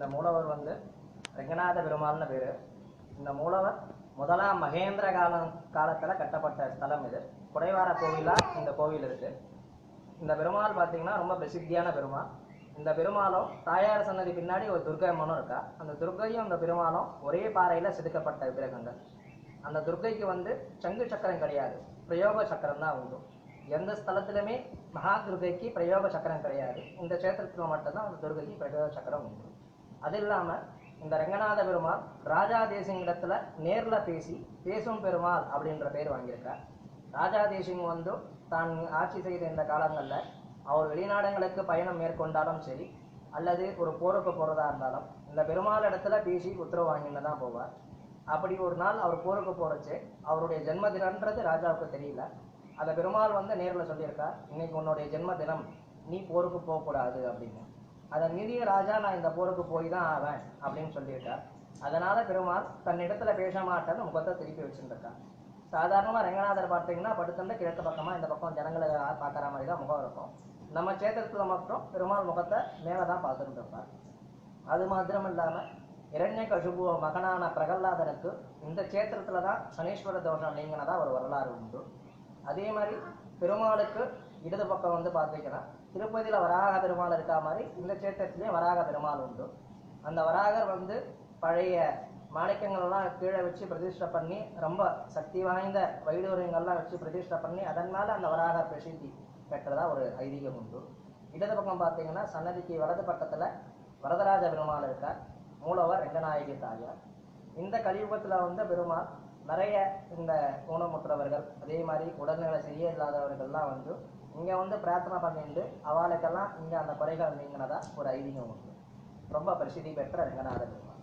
இந்த மூலவர் வந்து ரங்கநாத பெருமாள்னு பேர். இந்த மூலவர் முதலாம் மகேந்திர காலம் காலத்தில் கட்டப்பட்ட ஸ்தலம் இது. குடைவார கோவிலாக இந்த கோவில் இருக்கு. இந்த பெருமாள் பார்த்தீங்கன்னா ரொம்ப பிரசித்தியான பெருமாள். இந்த பெருமாளும் தாயார் சன்னதி பின்னாடி ஒரு துர்க்கை அம்மனும் இருக்கா. அந்த துர்க்கையும் அந்த பெருமாளும் ஒரே பாறையில் செதுக்கப்பட்ட விக்கிரகங்கள். அந்த துர்க்கைக்கு வந்து சங்கு சக்கரம் கிடையாது. பிரயோக சக்கரம் தான் உண்டு. எந்த ஸ்தலத்திலுமே மகா துர்க்கைக்கு பிரயோக சக்கரம் கிடையாது. இந்த கஷேத்திரத்தில் மட்டும்தான் அந்த துர்க்கைக்கு பிரயோக சக்கரம் உண்டு. அது இல்லாமல் இந்த ரங்கநாத பெருமாள் ராஜா தேசிங்கிடத்துல நேரில் பேசி பேசும் பெருமாள் அப்படின்ற பேர் வாங்கியிருக்கார். ராஜா தேசிங் வந்து தான் ஆட்சி செய்த இந்த காலங்களில் அவர் வெளிநாடுகளுக்கு பயணம் மேற்கொண்டாலும் சரி அல்லது ஒரு போருக்கு போகிறதா இருந்தாலும் இந்த பெருமாள் இடத்துல பேசி உத்தரவு வாங்கின்னு தான் போவார். அப்படி ஒரு நாள் அவர் போருக்கு போறச்சு அவருடைய ஜென்ம தினம்ன்றது ராஜாவுக்கு தெரியல. அந்த பெருமாள் வந்து நேரில் சொல்லியிருக்கார் இன்னைக்கு உன்னுடைய ஜென்ம தினம் நீ போருக்கு போகக்கூடாது அப்படின்னு. அதை மீறிய ராஜா நான் இந்த போருக்கு போய் தான் ஆவேன் அப்படின்னு சொல்லியிருக்கார். அதனால பெருமாள் தன்னிடத்துல பேச மாட்டேன்னு முகத்தை திருப்பி வச்சுருக்கார் சாதாரணமாக ரங்கநாதர் பார்த்தீங்கன்னா படுத்துட்டு கிழக்கு பக்கமாக இந்த பக்கம் ஜனங்களை பார்க்குற மாதிரி தான் முகம் இருக்கும். நம்ம சேத்திரத்துல மட்டும் பெருமாள் முகத்தை மேலே தான் பார்த்துட்டு இருப்பார் அது மாத்திரம் இல்லாமல் இரண்ய கசுபு மகனான பிரகல்லாதனுக்கு இந்த சேத்திரத்தில் தான் சனீஸ்வர தோஷம் நீங்கினதா ஒரு வரலாறு உண்டு. அதே மாதிரி பெருமாளுக்கு இடது பக்கம் வந்து பார்த்தீங்கன்னா திருப்பதியில் வராக பெருமாள் இருக்கா மாதிரி இந்த சேத்திரத்திலேயே வராக பெருமாள் உண்டு. அந்த வராகர் வந்து பழைய மாணிக்கங்கள்லாம் கீழே வச்சு பிரதிஷ்டை பண்ணி ரொம்ப சக்தி வாய்ந்த வைடூரியங்கள்லாம் வச்சு பிரதிஷ்டை பண்ணி அதனால் அந்த வராகர் பிரசித்தி பெற்றதா ஒரு ஐதீகம் உண்டு. இடது பக்கம் பார்த்தீங்கன்னா சன்னதிக்கு வலது பக்கத்தில் வரதராஜ பெருமாள் இருக்கார். மூலவர் ரங்கநாயகி தாயார். இந்த கலியுகத்தில் வந்து பெருமாள் நிறைய இந்த ஊனமுற்றவர்கள் அதே மாதிரி உடல்நிலை சரியே இல்லாதவர்கள்லாம் வந்து இங்கே வந்து பிரார்த்தனை பண்ணிட்டு அவளுக்கெல்லாம் இங்கே அந்த குறைகள் நீங்கினதா ஒரு ஐதீகம் உண்டு. ரொம்ப பிரசித்தி பெற்ற ரங்கநாத பெருமாள்.